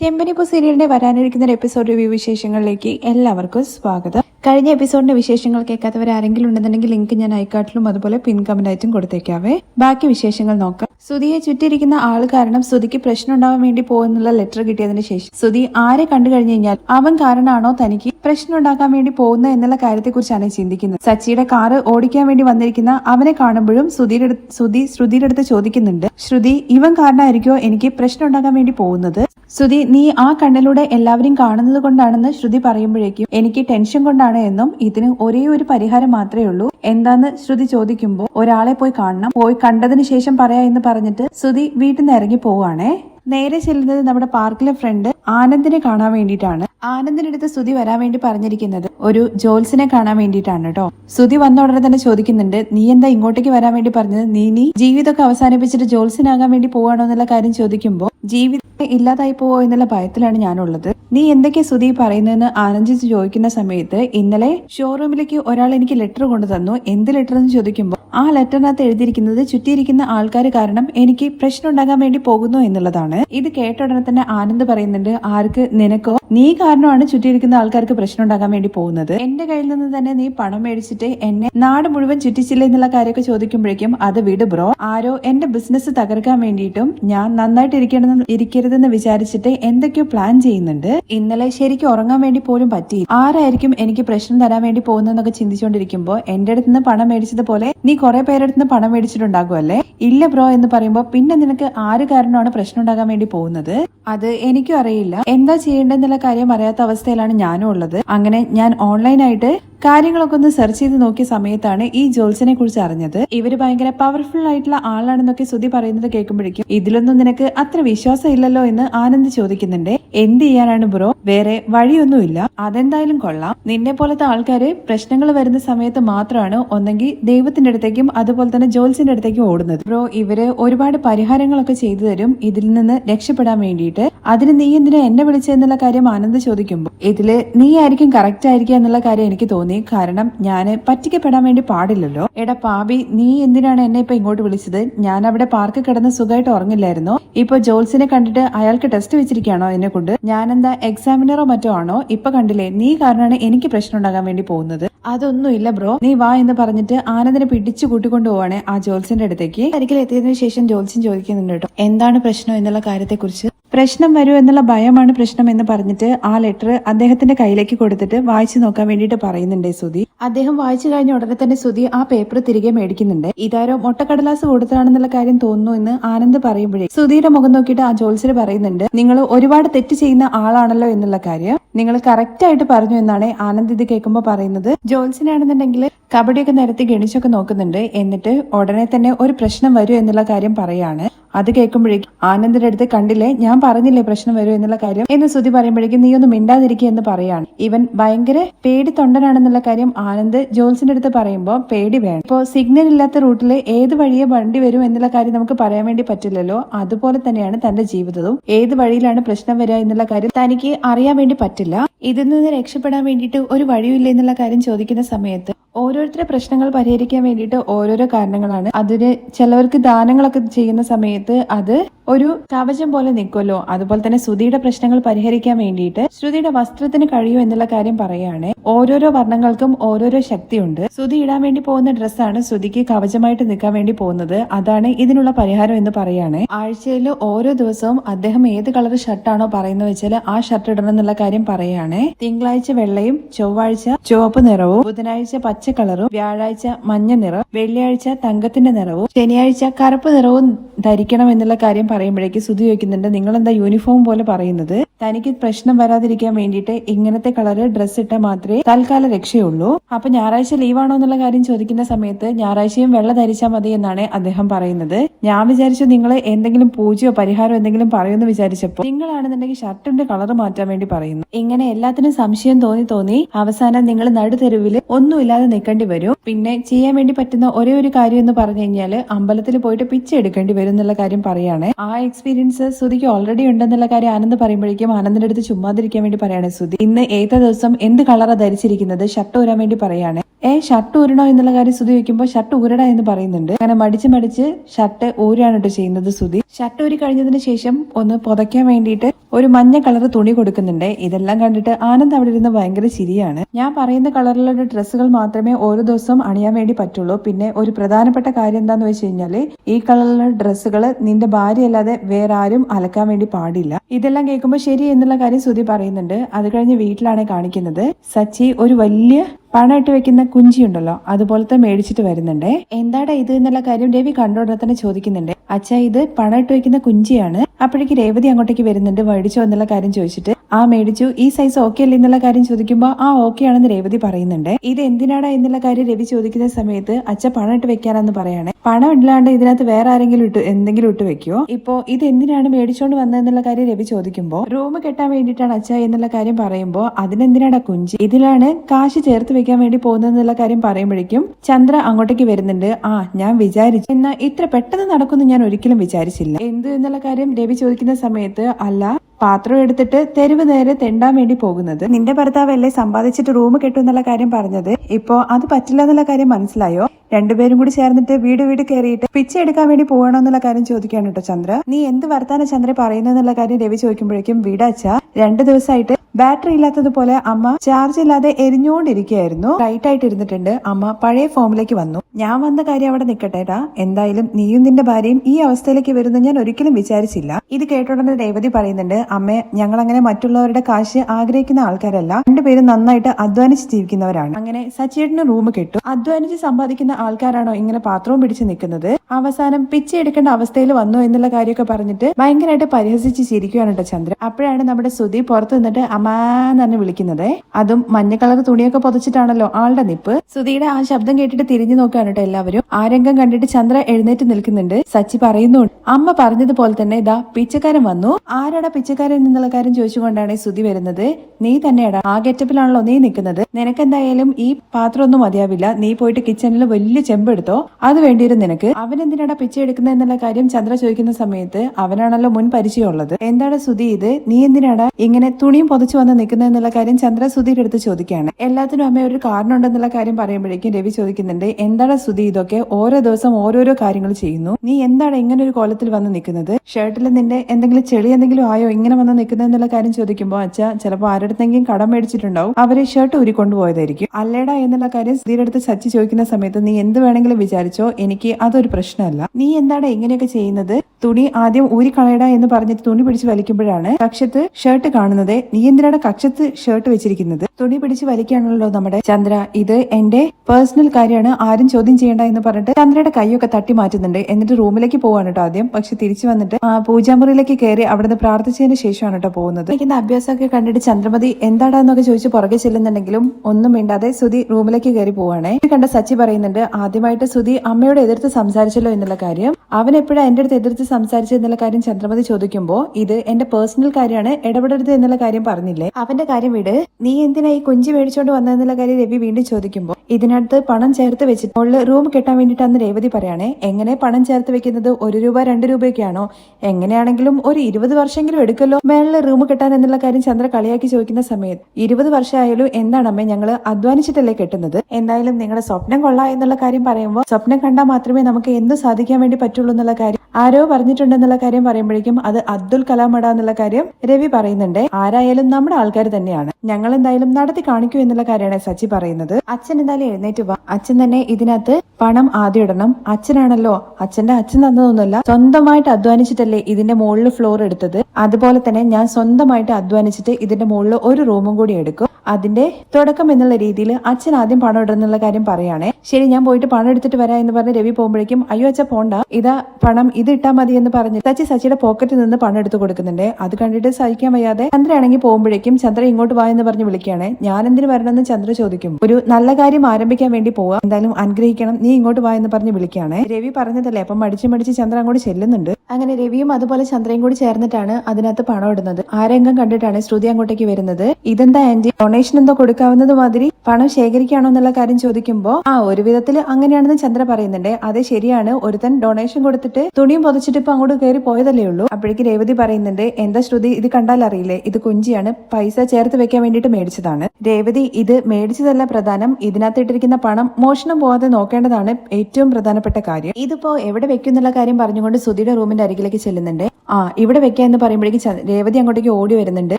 ചെമ്പനിപ്പൂ സീരിയലിന്റെ വരാനിരിക്കുന്ന episode review വിശേഷങ്ങളിലേക്ക് എല്ലാവർക്കും സ്വാഗതം. കഴിഞ്ഞ എപ്പിസോഡിന്റെ വിശേഷങ്ങൾ കേൾക്കാത്തവർ ആരെങ്കിലും ഉണ്ടെന്നുണ്ടെങ്കിൽ ലിങ്ക് ഞാൻ ഐക്കാട്ടിലും അതുപോലെ പിൻ കമന്റായിട്ടും കൊടുത്തേക്കാവേ. ബാക്കി വിശേഷങ്ങൾ നോക്കാം. സുധിയെ ചുറ്റിയിരിക്കുന്ന ആൾ കാരണം സുധിക്ക് പ്രശ്നം ഉണ്ടാവാൻ വേണ്ടി പോകുന്നുള്ള ലെറ്റർ കിട്ടിയതിന് ശേഷം സുധി ആരെ കണ്ടു കഴിഞ്ഞു കഴിഞ്ഞാൽ അവൻ കാരണമാണോ തനിക്ക് പ്രശ്നം ഉണ്ടാക്കാൻ വേണ്ടി പോകുന്നത് എന്നുള്ള കാര്യത്തെക്കുറിച്ചാണ് ചിന്തിക്കുന്നത്. സച്ചിയുടെ കാറ് ഓടിക്കാൻ വേണ്ടി വന്നിരിക്കുന്ന അവനെ കാണുമ്പോഴും സുധിയുടെ സുധി ശ്രുതിയുടെ അടുത്ത് ചോദിക്കുന്നുണ്ട്. ശ്രുതി ഇവൻ കാരണമായിരിക്കോ എനിക്ക് പ്രശ്നം ഉണ്ടാക്കാൻ വേണ്ടി പോകുന്നത്? ശ്രുതി നീ ആ കണ്ണിലൂടെ എല്ലാവരും കാണുന്നത് കൊണ്ടാണെന്ന് ശ്രുതി പറയുമ്പോഴേക്കും എനിക്ക് ടെൻഷൻ കൊണ്ടാണ് എന്നും ഇതിന് ഒരേ ഒരു പരിഹാരം മാത്രമേ ഉള്ളൂ. എന്താന്ന് ശ്രുതി ചോദിക്കുമ്പോൾ ഒരാളെ പോയി കാണണം. പോയി കണ്ടതിന് ശേഷം പറയാ എന്ന് പറഞ്ഞിട്ട് ശ്രുതി വീട്ടിൽ നിന്ന് ഇറങ്ങി പോവാണേ നേരെ ചെല്ലുന്നത് നമ്മുടെ പാർക്കിലെ ഫ്രണ്ട് ആനന്ദിനെ കാണാൻ വേണ്ടിയിട്ടാണ്. ആനന്ദിന്റെ അടുത്ത് സ്തുതി വരാൻ വേണ്ടി പറഞ്ഞിരിക്കുന്നത് ഒരു ജോൽസിനെ കാണാൻ വേണ്ടിയിട്ടാണ് കേട്ടോ സ്തുതി വന്ന ഉടനെ തന്നെ ചോദിക്കുന്നുണ്ട് നീ എന്താ ഇങ്ങോട്ടേക്ക് വരാൻ വേണ്ടി പറഞ്ഞത്? നീ നീ ജീവിതമൊക്കെ അവസാനിപ്പിച്ചിട്ട് ജോൽസിനാകാൻ വേണ്ടി പോവാണോ എന്നുള്ള കാര്യം ചോദിക്കുമ്പോൾ ജീവിതം ഇല്ലാതായി പോവോ എന്നുള്ള ഭയത്തിലാണ് ഞാനുള്ളത്. നീ എന്തൊക്കെയാ സ്തുതി പറയുന്നതെന്ന് ആനന്ദിച്ച് ചോദിക്കുന്ന സമയത്ത് ഇന്നലെ ഷോറൂമിലേക്ക് ഒരാൾ എനിക്ക് ലെറ്റർ കൊണ്ടു തന്നു. എന്ത് ലെറ്റർ എന്ന് ചോദിക്കുമ്പോൾ ആ ലെറ്ററിനകത്ത് എഴുതിയിരിക്കുന്നത് ചുറ്റിയിരിക്കുന്ന ആൾക്കാർ കാരണം എനിക്ക് പ്രശ്നം ഉണ്ടാകാൻ വേണ്ടി പോകുന്നു എന്നുള്ളതാണ്. ഇത് കേട്ട ഉടനെ തന്നെ ആനന്ദ് പറയുന്നുണ്ട് ആർക്ക്? നിനക്കോ? നീ കാരണമാണ് ചുറ്റിയിരിക്കുന്ന ആൾക്കാർക്ക് പ്രശ്നം ഉണ്ടാകാൻ വേണ്ടി പോകുന്നത്. എന്റെ കയ്യിൽ നിന്ന് തന്നെ നീ പണം മേടിച്ചിട്ട് എന്നെ നാട് മുഴുവൻ ചുറ്റിച്ചില്ല എന്നുള്ള കാര്യമൊക്കെ ചോദിക്കുമ്പോഴേക്കും അത് വിട് ബ്രോ. ആരോ എന്റെ ബിസിനസ് തകർക്കാൻ വേണ്ടിയിട്ടും ഞാൻ നന്നായിട്ട് ഇരിക്കണമെന്ന് ഇരിക്കരുതെന്ന് വിചാരിച്ചിട്ട് എന്തൊക്കെയോ പ്ലാൻ ചെയ്യുന്നുണ്ട്. ഇന്നലെ ശരിക്കും ഉറങ്ങാൻ വേണ്ടി പോലും പറ്റി. ആരായിരിക്കും എനിക്ക് പ്രശ്നം തരാൻ വേണ്ടി പോകുന്നതെന്നൊക്കെ ചിന്തിച്ചുകൊണ്ടിരിക്കുമ്പോൾ എന്റെ അടുത്ത് നിന്ന് പണം മേടിച്ചതുപോലെ നീ കുറെ പേരെടുത്ത് നിന്ന് പണം മേടിച്ചിട്ടുണ്ടാകുമല്ലേ ഇല്ല ബ്രോ എന്ന് പറയുമ്പോൾ പിന്നെ നിനക്ക് ആര് കാരണമാണ് പ്രശ്നം ഉണ്ടാകാൻ വേണ്ടി പോകുന്നത്? അത് എനിക്കും അറിയില്ല. എന്താ ചെയ്യേണ്ടതെന്നുള്ള കാര്യം അറിയാത്ത അവസ്ഥയിലാണ് ഞാനും ഉള്ളത്. അങ്ങനെ ഞാൻ ഓൺലൈനായിട്ട് കാര്യങ്ങളൊക്കെ ഒന്ന് സെർച്ച് ചെയ്ത് നോക്കിയ സമയത്താണ് ഈ ജോൽസിനെ കുറിച്ച് അറിഞ്ഞത്. ഇവർ ഭയങ്കര പവർഫുൾ ആയിട്ടുള്ള ആളാണെന്നൊക്കെ ശ്രുതി പറയുന്നത് കേൾക്കുമ്പോഴേക്കും ഇതിലൊന്നും നിനക്ക് അത്ര വിശ്വാസം ഇല്ലല്ലോ എന്ന് ആനന്ദ് ചോദിക്കുന്നുണ്ട്. എന്ത് ചെയ്യാനാണ് ബ്രോ? വേറെ വഴിയൊന്നുമില്ല. അതെന്തായാലും കൊള്ളാം. നിന്നെ പോലത്തെ ആൾക്കാര് പ്രശ്നങ്ങൾ വരുന്ന സമയത്ത് മാത്രമാണ് ഒന്നെങ്കിൽ ദൈവത്തിന്റെ അടുത്തേക്കും അതുപോലെ തന്നെ ജോൽസിന്റെ അടുത്തേക്കും ഓടുന്നത്. ബ്രോ ഇവർ ഒരുപാട് പരിഹാരങ്ങളൊക്കെ ചെയ്തു തരും. ഇതിൽ നിന്ന് രക്ഷപ്പെടാൻ വേണ്ടിയിട്ട്. അതിന് നീ എന്തിനാ എന്നെ വിളിച്ചെന്നുള്ള കാര്യം ആനന്ദ് ചോദിക്കുമ്പോൾ ഇതിൽ നീ ആയിരിക്കും കറക്റ്റ് ആയിരിക്കുക എന്നുള്ള കാര്യം എനിക്ക് തോന്നി കാരണം ഞാൻ പറ്റിക്കപ്പെടാൻ വേണ്ടി പാടില്ലല്ലോ. എടാ പാപി നീ എന്തിനാണ് എന്നെ ഇപ്പൊ ഇങ്ങോട്ട് വിളിച്ചത്? ഞാൻ അവിടെ പാർക്ക് കിടന്ന് സുഖമായിട്ട് ഉറങ്ങില്ലായിരുന്നു? ഇപ്പൊ ജോൽസിനെ കണ്ടിട്ട് അയാൾക്ക് ടെസ്റ്റ് വെച്ചിരിക്കുകയാണോ എന്നെ കൊണ്ട് ഞാനെന്താ എക്സാമിനറോ മറ്റോ ആണോ? ഇപ്പൊ കണ്ടില്ലേ നീ കാരണമാണ് എനിക്ക് പ്രശ്നം ഉണ്ടാകാൻ വേണ്ടി പോകുന്നത്. അതൊന്നുമില്ല ബ്രോ. നീ വാ എന്ന് പറഞ്ഞിട്ട് ആനന്ദിനെ പിടിച്ചു കൂട്ടിക്കൊണ്ടു പോവാണ് ആ ജോൽസിന്റെ അടുത്തേക്ക്. ഒരിക്കൽ എത്തിയതിനു ശേഷം ജോൽസിൻ ചോദിക്കുന്നുണ്ട് കേട്ടോ. എന്താണ് പ്രശ്നം എന്നുള്ള കാര്യത്തെക്കുറിച്ച്? പ്രശ്നം വരൂ എന്നുള്ള ഭയമാണ് പ്രശ്നം എന്ന് പറഞ്ഞിട്ട് ആ ലെറ്റർ അദ്ദേഹത്തിന്റെ കയ്യിലേക്ക് കൊടുത്തിട്ട് വായിച്ചു നോക്കാൻ വേണ്ടിയിട്ട് പറയുന്നുണ്ട് സുധി. അദ്ദേഹം വായിച്ചു കഴിഞ്ഞ ഉടനെ തന്നെ സുധി ആ പേപ്പർ തിരികെ മേടിക്കുന്നുണ്ട്. ഇതാരോ മുട്ടക്കടലാസ് കൊടുത്തതാണെന്നുള്ള കാര്യം തോന്നുന്നു എന്ന് ആനന്ദ് പറയുമ്പോഴേ സുധിയുടെ മുഖം നോക്കിയിട്ട് ആ ജോൽസിന് പറയുന്നുണ്ട് നിങ്ങൾ ഒരുപാട് തെറ്റ് ചെയ്യുന്ന ആളാണല്ലോ എന്നുള്ള കാര്യം. നിങ്ങൾ കറക്റ്റ് ആയിട്ട് പറഞ്ഞു എന്നാണ് ആനന്ദ് ഇത് കേൾക്കുമ്പോൾ പറയുന്നത്. ജോത്സ്യനാണെന്നുണ്ടെങ്കിൽ കബഡിയൊക്കെ നിരത്തി ഗണിച്ചൊക്കെ നോക്കുന്നുണ്ട്. എന്നിട്ട് ഉടനെ തന്നെ ഒരു പ്രശ്നം വരും എന്നുള്ള കാര്യം പറയാണ്. അത് കേൾക്കുമ്പോഴേക്കും ആനന്ദിന്റെ അടുത്ത് കണ്ടില്ലേ? ഞാൻ പറഞ്ഞില്ലേ പ്രശ്നം വരും എന്നുള്ള കാര്യം? എന്ന് ശ്രുതി പറയുമ്പോഴേക്കും നീ ഒന്ന് മിണ്ടാതിരിക്കുക എന്ന് പറയാണ്. ഇവൻ ഭയങ്കര പേടി തൊണ്ടനാണെന്നുള്ള കാര്യം ആനന്ദ് ജോൽസിന്റെ അടുത്ത് പറയുമ്പോൾ പേടി വേണം. ഇപ്പോ സിഗ്നൽ ഇല്ലാത്ത റൂട്ടിൽ ഏത് വഴിയെ വണ്ടി വരും എന്നുള്ള കാര്യം നമുക്ക് പറയാൻ വേണ്ടി പറ്റില്ലല്ലോ. അതുപോലെ തന്നെയാണ് തന്റെ ജീവിതവും. ഏത് വഴിയിലാണ് പ്രശ്നം വരിക എന്നുള്ള കാര്യം തനിക്ക് അറിയാൻ വേണ്ടി പറ്റില്ല. ഇതിൽ നിന്ന് രക്ഷപ്പെടാൻ വേണ്ടിയിട്ട് ഒരു വഴിയില്ല എന്നുള്ള കാര്യം ചോദിക്കുന്ന സമയത്ത് ഓരോരുത്തരുടെ പ്രശ്നങ്ങൾ പരിഹരിക്കാൻ വേണ്ടിയിട്ട് ഓരോരോ കാരണങ്ങളാണ്. അതിന് ചിലവർക്ക് ദാനങ്ങളൊക്കെ ചെയ്യുന്ന സമയത്ത് അത് ഒരു കവചം പോലെ നിൽക്കുമല്ലോ അതുപോലെ തന്നെ ശ്രുതിയുടെ പ്രശ്നങ്ങൾ പരിഹരിക്കാൻ വേണ്ടിയിട്ട് ശ്രുതിയുടെ വസ്ത്രത്തിന് കഴിയും എന്നുള്ള കാര്യം പറയുകയാണ്. ഓരോരോ വർണങ്ങൾക്കും ഓരോരോ ശക്തിയുണ്ട്. ശ്രുതി ഇടാൻ വേണ്ടി പോകുന്ന ഡ്രസ്സാണ് ശ്രുതിക്ക് കവചമായിട്ട് നിൽക്കാൻ വേണ്ടി പോകുന്നത്. അതാണ് ഇതിനുള്ള പരിഹാരം എന്ന് പറയാണ് ആഴ്ചയിൽ ഓരോ ദിവസവും അദ്ദേഹം ഏത് കളർ ഷർട്ടാണോ പറയുന്നത് വെച്ചാൽ ആ ഷർട്ട് ഇടണം എന്നുള്ള കാര്യം പറയാണ് തിങ്കളാഴ്ച വെള്ളയും ചൊവ്വാഴ്ച ചുവപ്പ് നിറവും ബുധനാഴ്ച പച്ച കളറും വ്യാഴാഴ്ച മഞ്ഞ നിറം വെള്ളിയാഴ്ച തങ്കത്തിന്റെ നിറവും ശനിയാഴ്ച കറുപ്പ് നിറവും ധരിക്കണം എന്നുള്ള കാര്യം പറയുമ്പോഴേക്ക് സുധി ചോദിക്കുന്നുണ്ട്. നിങ്ങൾ എന്താ യൂണിഫോം പോലെ പറയുന്നത്? തനിക്ക് പ്രശ്നം വരാതിരിക്കാൻ വേണ്ടിയിട്ട് ഇങ്ങനത്തെ കളറ് ഡ്രസ്സ് ഇട്ടാൽ മാത്രമേ തൽക്കാല രക്ഷയുള്ളൂ. അപ്പൊ ഞായറാഴ്ച ലീവാണോ എന്നുള്ള കാര്യം ചോദിക്കുന്ന സമയത്ത് ഞായറാഴ്ചയും വെള്ള ധരിച്ചാൽ മതി എന്നാണ് അദ്ദേഹം പറയുന്നത്. ഞാൻ വിചാരിച്ചു നിങ്ങൾ എന്തെങ്കിലും പൂജയോ പരിഹാരമോ എന്തെങ്കിലും പറയുമെന്ന് വിചാരിച്ചപ്പോൾ നിങ്ങളാണെന്നുണ്ടെങ്കിൽ ഷർട്ടിന്റെ കളർ മാറ്റാൻ വേണ്ടി പറയുന്നു. ഇങ്ങനെ എല്ലാത്തിനും സംശയം തോന്നി തോന്നി അവസാനം നിങ്ങൾ നടുതെരുവിൽ ഒന്നുമില്ലാതെ നിൽക്കേണ്ടി വരും. പിന്നെ ചെയ്യാൻ വേണ്ടി പറ്റുന്ന ഒരേ ഒരു കാര്യം എന്ന് പറഞ്ഞു കഴിഞ്ഞാൽ അമ്പലത്തിൽ പോയിട്ട് പിച്ച എടുക്കേണ്ടി വരും എന്നുള്ള കാര്യം പറയാണ്. ആ എക്സ്പീരിയൻസ് സുധിക്ക് ഓൾറെഡി ഉണ്ടെന്നുള്ള കാര്യം ആനന്ദ് പറയുമ്പോഴേക്കും ആനന്ദിന്റെ അടുത്ത് ചുമ്മാതിരിക്കാൻ വേണ്ടി പറയാണ് സുധി ഇന്ന് ഏത ദിവസം എന്ത് കളറാണ് ധരിച്ചിരിക്കുന്നത്? ഷർട്ട് ഊരാൻ വേണ്ടി പറയാണ്. ഏ ഷർട്ട് ഊരണോ എന്നുള്ള കാര്യം സുധി വെക്കുമ്പോൾ ഷർട്ട് ഊരട എന്ന് പറയുന്നുണ്ട്. അങ്ങനെ മടിച്ച് മടിച്ച് ഷർട്ട് ഊരാണ് കേട്ടോ ചെയ്യുന്നത് സുധി ഷർട്ട് ഊരി കഴിഞ്ഞതിന് ശേഷം ഒന്ന് പുതയ്ക്കാൻ വേണ്ടിയിട്ട് ഒരു മഞ്ഞ കളർ തുണി കൊടുക്കുന്നുണ്ട്. ഇതെല്ലാം കണ്ടിട്ട് ആനന്ദ് അവിടെ ഇരുന്ന് ഭയങ്കര ചിരിയാണ്. ഞാൻ പറയുന്ന കളറിലുള്ള ഡ്രസ്സുകൾ മാത്രമേ ഓരോ ദിവസവും അണിയാൻ വേണ്ടി പറ്റുള്ളൂ. പിന്നെ ഒരു പ്രധാനപ്പെട്ട കാര്യം എന്താന്ന് വെച്ച് കഴിഞ്ഞാൽ ഈ കളറിലുള്ള ഡ്രസ്സുകൾ നിന്റെ ഭാര്യ അല്ലാതെ വേറെ ആരും അലക്കാൻ വേണ്ടി പാടില്ല. ഇതെല്ലാം കേൾക്കുമ്പോൾ ശരി എന്നുള്ള കാര്യം സുധി പറയുന്നുണ്ട്. അത് കഴിഞ്ഞ് വീട്ടിലാണ് കാണിക്കുന്നത്. സച്ചി ഒരു വലിയ പണമിട്ട് വെക്കുന്ന കുഞ്ചി ഉണ്ടല്ലോ അതുപോലത്തെ മേടിച്ചിട്ട് വരുന്നുണ്ട്. എന്താടാ ഇത് എന്നുള്ള കാര്യം രവി കണ്ടോടെ തന്നെ ചോദിക്കുന്നുണ്ട്. അച്ഛാ ഇത് പണമായിട്ട് വെക്കുന്ന കുഞ്ചിയാണ്. അപ്പോഴേക്ക് രേവതി അങ്ങോട്ടേക്ക് വരുന്നുണ്ട് മേടിച്ചോ എന്നുള്ള കാര്യം ചോദിച്ചിട്ട്. ആ മേടിച്ചു. ഈ സൈസ് ഓക്കെ അല്ലേ എന്നുള്ള കാര്യം ചോദിക്കുമ്പോൾ ആ ഓക്കെ ആണെന്ന് രേവതി പറയുന്നുണ്ട്. ഇത് എന്തിനാടാ എന്നുള്ള കാര്യം രവി ചോദിക്കുന്ന സമയത്ത് അച്ഛ പണം ഇട്ട് വെക്കാനെന്ന് പറയാണ്. പണം ഇല്ലാണ്ട് ഇതിനകത്ത് വേറെ ആരെങ്കിലും ഇട്ട് എന്തെങ്കിലും ഇട്ട് വെക്കോ ഇപ്പോ ഇത് എന്തിനാണ് മേടിച്ചോണ്ട് വന്നതെന്നുള്ള കാര്യം രവി ചോദിക്കുമ്പോൾ റൂം കെട്ടാൻ വേണ്ടിയിട്ടാണ് അച്ഛ എന്നുള്ള കാര്യം പറയുമ്പോൾ അതിനെന്തിനാടാ കുഞ്ചി? ഇതിലാണ് കാശ് ചേർത്ത് വെക്കാൻ വേണ്ടി പോകുന്നതെന്നുള്ള കാര്യം പറയുമ്പോഴേക്കും ചന്ദ്ര അങ്ങോട്ടേക്ക് വരുന്നുണ്ട്. ആ ഞാൻ വിചാരിച്ചു എന്നാ ഇത്ര പെട്ടെന്ന് നടക്കുമെന്ന് ഞാൻ ഒരിക്കലും വിചാരിച്ചില്ല. എന്ത് എന്നുള്ള കാര്യം രവി ചോദിക്കുന്ന സമയത്ത് അല്ല പാത്രം എടുത്തിട്ട് തെരുവ് നേരെ തെണ്ടാൻ വേണ്ടി പോകുന്നത്. നിന്റെ ഭർത്താവല്ലേ സമ്പാദിച്ചിട്ട് റൂം കെട്ടും എന്നുള്ള കാര്യം പറഞ്ഞത് ഇപ്പോ അത് പറ്റില്ല എന്നുള്ള കാര്യം മനസ്സിലായോ? രണ്ടുപേരും കൂടി ചേർന്നിട്ട് വീട് വീട് കയറിയിട്ട് പിച്ച എടുക്കാൻ വേണ്ടി പോകണോ എന്നുള്ള കാര്യം ചോദിക്കാണ് കേട്ടോ ചന്ദ്ര. നീ എന്ത് വർത്താന ചന്ദ്ര പറയുന്നെന്നുള്ള കാര്യം രവി ചോദിക്കുമ്പോഴേക്കും വീടാച്ച രണ്ടു ദിവസമായിട്ട് ബാറ്ററി ഇല്ലാത്തതുപോലെ അമ്മ ചാർജ് ഇല്ലാതെ എരിഞ്ഞുകൊണ്ടിരിക്കുകയായിരുന്നു. റൈറ്റ് ആയിട്ട് ഇരുന്നിട്ടുണ്ട്. അമ്മ പഴയ ഫോമിലേക്ക് വന്നു. ഞാൻ വന്ന കാര്യം അവിടെ നിൽക്കട്ടേട്ടാ എന്തായാലും നീയും നിന്റെ ഭാര്യയും ഈ അവസ്ഥയിലേക്ക് വരുന്ന ഞാൻ ഒരിക്കലും വിചാരിച്ചില്ല. ഇത് കേട്ടോടനെ രേവതി പറയുന്നുണ്ട് അമ്മേ ഞങ്ങൾ അങ്ങനെ മറ്റുള്ളവരുടെ കാശ് ആഗ്രഹിക്കുന്ന ആൾക്കാരല്ല. രണ്ടുപേരും നന്നായിട്ട് അധ്വാനിച്ച് ജീവിക്കുന്നവരാണ്. അങ്ങനെ സച്ചിയേട്ടന് റൂം കിട്ടും. അധ്വാനിച്ച് സമ്പാദിക്കുന്ന ആൾക്കാരാണോ ഇങ്ങനെ പാത്രവും പിടിച്ച് നിൽക്കുന്നത്? അവസാനം പിച്ച എടുക്കേണ്ട അവസ്ഥയിൽ വന്നു എന്നുള്ള കാര്യമൊക്കെ പറഞ്ഞിട്ട് ഭയങ്കരമായിട്ട് പരിഹസിച്ച് ചിരിക്കുകയാണ് കേട്ടോ ചന്ദ്രൻ. അപ്പോഴാണ് നമ്മുടെ സുധി പുറത്തു നിന്നിട്ട് അമ്മാന്ന് തന്നെ വിളിക്കുന്നത്. അതും മഞ്ഞ കളർ തുണിയൊക്കെ പൊതിച്ചിട്ടാണല്ലോ ആളുടെ നിപ്പ്. സുധിയുടെ ആ ശബ്ദം കേട്ടിട്ട് തിരിഞ്ഞു നോക്കുകയാണ് കേട്ടോ എല്ലാവരും. ആ രംഗം കണ്ടിട്ട് ചന്ദ്ര എഴുന്നേറ്റ് നിൽക്കുന്നുണ്ട്. സച്ചി പറയുന്നുണ്ട് അമ്മ പറഞ്ഞതുപോലെ തന്നെ ഇതാ പിച്ചക്കാരൻ വന്നു. ആരാടാ പിച്ചക്കാരൻ എന്നുള്ള കാര്യം ചോദിച്ചുകൊണ്ടാണ് സുധി വരുന്നത്. നീ തന്നെയാടാ. ആ ഗെറ്റപ്പിലാണല്ലോ നീ നിൽക്കുന്നത്. നിനക്കെന്തായാലും ഈ പാത്രമൊന്നും മതിയാവില്ല. നീ പോയിട്ട് കിച്ചണിൽ വലിയ ചെമ്പെടുത്തോ അത് വേണ്ടിയിരുന്നു നിനക്ക്. അവൻ എന്തിനാടാ പിച്ച എടുക്കുന്നത് എന്നുള്ള കാര്യം ചന്ദ്ര ചോദിക്കുന്ന സമയത്ത് അവനാണല്ലോ മുൻ പരിചയമുള്ളത്. എന്താണ് സുധി ഇത്? നീ എന്തിനാടാ ഇങ്ങനെ തുണിയും പൊതച്ചു വന്ന് നിൽക്കുന്നത് എന്നുള്ള കാര്യം ചന്ദ്ര സുധീർ എടുത്ത് ചോദിക്കുകയാണ്. എല്ലാത്തിനും അമ്മ ഒരു കാരണമുണ്ടെന്നുള്ള കാര്യം പറയുമ്പോഴേക്കും രവി ചോദിക്കുന്നുണ്ട് എന്താണ് സുധി ഇതൊക്കെ? ഓരോ ദിവസം ഓരോരോ കാര്യങ്ങൾ ചെയ്യുന്നു. നീ എന്താണ് ഇങ്ങനെ ഒരു കോലത്തിൽ വന്ന് നിൽക്കുന്നത്? ഷർട്ടിൽ നിന്റെ എന്തെങ്കിലും ചെളി എന്തെങ്കിലും ആയോ ഇങ്ങനെ വന്ന് നിൽക്കുന്നത് എന്നുള്ള കാര്യം ചോദിക്കുമ്പോൾ അച്ഛ ചിലപ്പോൾ ആരുടെങ്കിലും കടം മേടിച്ചിട്ടുണ്ടാവും. അവരെ ഷർട്ട് ഊരി കൊണ്ടുപോയതായിരിക്കും. അല്ലേടാ എന്നുള്ള കാര്യം സുധീരെടുത്ത് ചച്ചി ചോദിക്കുന്ന സമയത്ത് നീ എന്ത് വേണമെങ്കിലും വിചാരിച്ചോ? എനിക്ക് അതൊരു പ്രശ്നമല്ല. നീ എന്താണ് ഇങ്ങനെയൊക്കെ ചെയ്യുന്നത്? തുണി ആദ്യം ഊരിക്കളയടാ എന്ന് പറഞ്ഞിട്ട് തുണി പിടിച്ച് വലിക്കുമ്പോഴാണ് പക്ഷത്ത് ഷർട്ട് കാണുന്നത്. നീ എന്തിനാണ് കക്ഷത്ത് ഷർട്ട് വെച്ചിരിക്കുന്നത്. തുണി പിടിച്ച് വലിക്കാണല്ലോ നമ്മുടെ ചന്ദ്ര. ഇത് എന്റെ പേഴ്സണൽ കാര്യമാണ്. ആരും ചോദ്യം ചെയ്യേണ്ട എന്ന് പറഞ്ഞിട്ട് ചന്ദ്രയുടെ കൈയൊക്കെ തട്ടി മാറ്റുന്നുണ്ട്. എന്നിട്ട് റൂമിലേക്ക് പോവാണ് കേട്ടോ ആദ്യം. പക്ഷെ തിരിച്ചു വന്നിട്ട് ആ പൂജാമുറിയിലേക്ക് കയറി അവിടുന്ന് പ്രാർത്ഥിച്ചതിന് ശേഷമാണ് കേട്ടോ പോകുന്നത്. എനിക്ക് അഭ്യാസമൊക്കെ കണ്ടിട്ട് ചന്ദ്രമതി എന്താടാ എന്നൊക്കെ ചോദിച്ച് പുറകെ ചെല്ലുന്നുണ്ടെങ്കിലും ഒന്നും മിണ്ടാതെ സുധി റൂമിലേക്ക് കയറി പോവാണേ. കണ്ട സച്ചി പറയുന്നുണ്ട് ആദ്യമായിട്ട് സുധി അമ്മയോട് എതിർത്ത് സംസാരിച്ചല്ലോ എന്നുള്ള കാര്യം. അവൻ എപ്പോഴാ എന്റെ അടുത്ത് എതിർത്ത് സംസാരിച്ചത് എന്നുള്ള കാര്യം ചന്ദ്രമതി ചോദിക്കുമ്പോൾ ഇത് എന്റെ പേഴ്സണൽ കാര്യമാണ് ഇടപെടരുത് എന്നുള്ള കാര്യം പറഞ്ഞില്ലേ? അവന്റെ കാര്യം വിട്. നീ എന്തിനാ ഈ കുഞ്ചി മേടിച്ചോണ്ട് വന്നതെന്നുള്ള കാര്യം രവി വീണ്ടും ചോദിക്കുമ്പോൾ ഇതിനകത്ത് പണം ചേർത്ത് വെച്ചിട്ട് മുകളിൽ റൂം കെട്ടാൻ വേണ്ടിയിട്ടാന്ന് രേവതി പറയണേ. എങ്ങനെ പണം ചേർത്ത് വെക്കുന്നത്? ഒരു രൂപ രണ്ട് രൂപയൊക്കെയാണോ? എങ്ങനെയാണെങ്കിലും ഒരു ഇരുപത് വർഷമെങ്കിലും എടുക്കല്ലോ. മേളിൽ റൂം കെട്ടാൻ എന്നുള്ള കാര്യം ചന്ദ്ര കളിയാക്കി ചോദിക്കുന്ന സമയത്ത് ഇരുപത് വർഷമായാലും എന്താണ് അമ്മേ ഞങ്ങൾ അധ്വാനിച്ചിട്ടല്ലേ കെട്ടുന്നത്? എന്തായാലും നിങ്ങളുടെ സ്വപ്നം കൊള്ളാം എന്നുള്ള കാര്യം പറയുമ്പോൾ സ്വപ്നം കണ്ടാൽ മാത്രമേ നമുക്ക് എന്ത് സാധിക്കാൻ വേണ്ടി പറ്റുള്ളൂ എന്നുള്ള കാര്യം ആരോ പറഞ്ഞിട്ടുണ്ടെന്നുള്ള കാര്യം പറയുമ്പോഴേക്കും അത് അബ്ദുൽ കലാം എന്നുള്ള കാര്യം രവി പറയുന്നുണ്ട്. ആരായാലും നമ്മുടെ ആൾക്കാർ തന്നെയാണ്. ഞങ്ങൾ എന്തായാലും നടത്തി കാണിക്കൂ എന്നുള്ള കാര്യമാണ് സച്ചി പറയുന്നത്. അച്ഛൻ എന്തായാലും എഴുന്നേറ്റ് വാ. അച്ഛൻ തന്നെ ഇതിനകത്ത് പണം ആദ്യം ഇടണം. അച്ഛനാണല്ലോ. അച്ഛന്റെ അച്ഛൻ തന്നതൊന്നുമല്ല. സ്വന്തമായിട്ട് അധ്വാനിച്ചിട്ടല്ലേ ഇതിന്റെ മുകളിൽ ഫ്ലോർ എടുത്തത്. അതുപോലെ തന്നെ ഞാൻ സ്വന്തമായിട്ട് അധ്വാനിച്ചിട്ട് ഇതിന്റെ മുകളിൽ ഒരു റൂമും കൂടി എടുക്കും. അതിന്റെ തുടക്കം എന്നുള്ള രീതിയിൽ അച്ഛൻ ആദ്യം പണം ഇടുന്നുള്ള കാര്യം പറയുകയാണെ. ശരി ഞാൻ പോയിട്ട് പണം എടുത്തിട്ട് വരാം എന്ന് പറഞ്ഞ് രവി പോകുമ്പോഴേക്കും അയ്യോ അച്ഛ പോണ്ട. ഇതാ പണം ഇത് ഇട്ടാ മതി എന്ന് പറഞ്ഞ് സച്ചി സച്ചിയുടെ പോക്കറ്റിൽ നിന്ന് പണം എടുത്ത് കൊടുക്കുന്നുണ്ട്. അത് കണ്ടിട്ട് സഹിക്കാൻ വയ്യാതെ ചന്ദ്രയാണെങ്കിൽ പോകുമ്പോഴേക്കും ചന്ദ്ര ഇങ്ങോട്ട് വാ എന്ന് പറഞ്ഞ് വിളിക്കുകയാണ്. ഞാൻ എന്തിനു വരണമെന്ന് ചന്ദ്ര ചോദിക്കും. ഒരു നല്ല കാര്യം ആരംഭിക്കാൻ വേണ്ടി പോവാ. എന്തായാലും അനുഗ്രഹിക്കണം. നീ ഇങ്ങോട്ട് വാ എന്ന് പറഞ്ഞ് വിളിക്കുകയാണ്. രവി പറഞ്ഞതല്ലേ അപ്പം മടിച്ച് മടിച്ച് ചന്ദ്ര അങ്ങോട്ട് ചെല്ലുന്നുണ്ട്. അങ്ങനെ രവിയും അതുപോലെ ചന്ദ്രയും കൂടി ചേർന്നിട്ടാണ് അതിനകത്ത് പണം ഇടുന്നത്. ആ രംഗം കണ്ടിട്ടാണ് ശ്രുതി അങ്ങോട്ടേക്ക് വരുന്നത്. ഇതെന്താ ആന്റി? ഡൊണേഷൻ എന്തോ കൊടുക്കാവുന്നത് മാതിരി പണം ശേഖരിക്കുകയാണോ എന്നുള്ള കാര്യം ചോദിക്കുമ്പോൾ ആ ഒരു വിധത്തിൽ അങ്ങനെയാണെന്ന് ചന്ദ്ര പറയുന്നുണ്ട്. അതെ ശരിയാണ്. ഒരുത്തൻ ഡൊണേഷൻ കൊടുത്തിട്ട് തുണിയും പൊതിച്ചിട്ട് ഇപ്പൊ അങ്ങോട്ട് കയറി പോയതല്ലേ ഉള്ളൂ. അപ്പോഴേക്ക് രേവതി പറയുന്നുണ്ട് എന്താ ശ്രുതി ഇത് കണ്ടാൽ അറിയില്ലേ? ഇത് കുഞ്ചിയാണ്. പൈസ ചേർത്ത് വെക്കാൻ വേണ്ടിയിട്ട് മേടിച്ചതാണ്. രേവതി ഇത് മേടിച്ചതല്ല പ്രധാനം. ഇതിനകത്ത് ഇട്ടിരിക്കുന്ന പണം മോഷണം പോവാതെ നോക്കേണ്ടതാണ് ഏറ്റവും പ്രധാനപ്പെട്ട കാര്യം. ഇതിപ്പോ എവിടെ വെക്കും എന്നുള്ള കാര്യം പറഞ്ഞുകൊണ്ട് സുധിയുടെ റൂമിന്റെ അരികിലേക്ക് ചെല്ലുന്നുണ്ട്. ആ ഇവിടെ വെക്കുക എന്ന് പറയുമ്പോഴേക്കും രേവതി അങ്ങോട്ടേക്ക് ഓടി വരുന്നുണ്ട്.